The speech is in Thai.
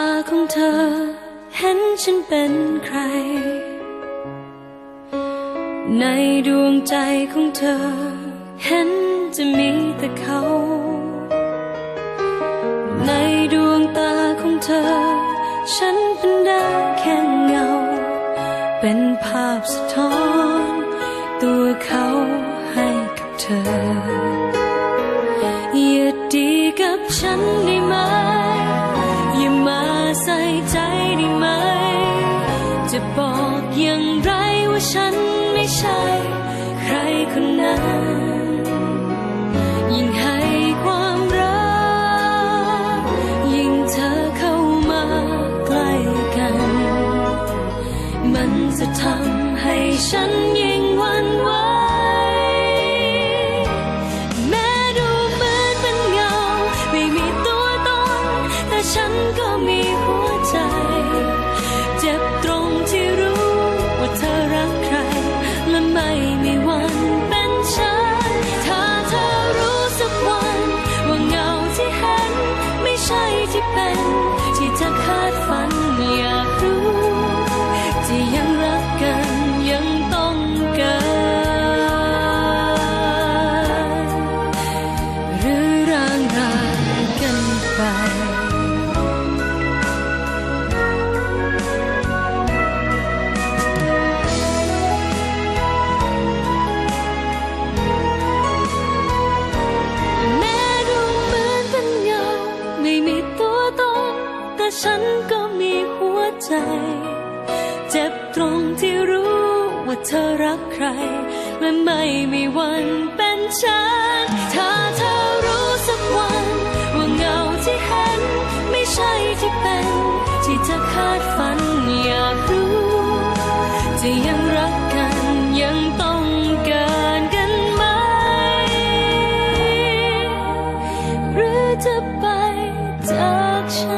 าของเธอ เห็นฉันเป็นใคร ในดวงใจของเธอ เห็นจะมีแต่เขา ในดวงตาของเธอ ฉันเป็นได้แค่เงา เป็นภาพสะท้อน ตัวเขาให้กับเธออย่าดีกับฉัน จะบอกอย่างไรว่าฉันไม่ใช่ ใครคนนั้นยิ่งให้ความรัก ยิ่งเธอเข้ามาใกล้กัน มันจะทำให้ฉันยิ่งหวันไหวแมดูเหมือนเป็นเงาไม่มีตัวตนแต่ฉันก็มีหัวใจ ไปแม้ดูเหมือนเป็นเงาไม่มีตัวตนแต่ฉันก็มีหัวใจ เจ็บตรงที่รู้ว่าเธอรักใคร และไม่มีวันเป็นฉันเธอ ที่เป็นที่เธอคาดฝันอยากรู้ จะยังรักกันยังต้องการกันไหม หรือจะไปจากฉัน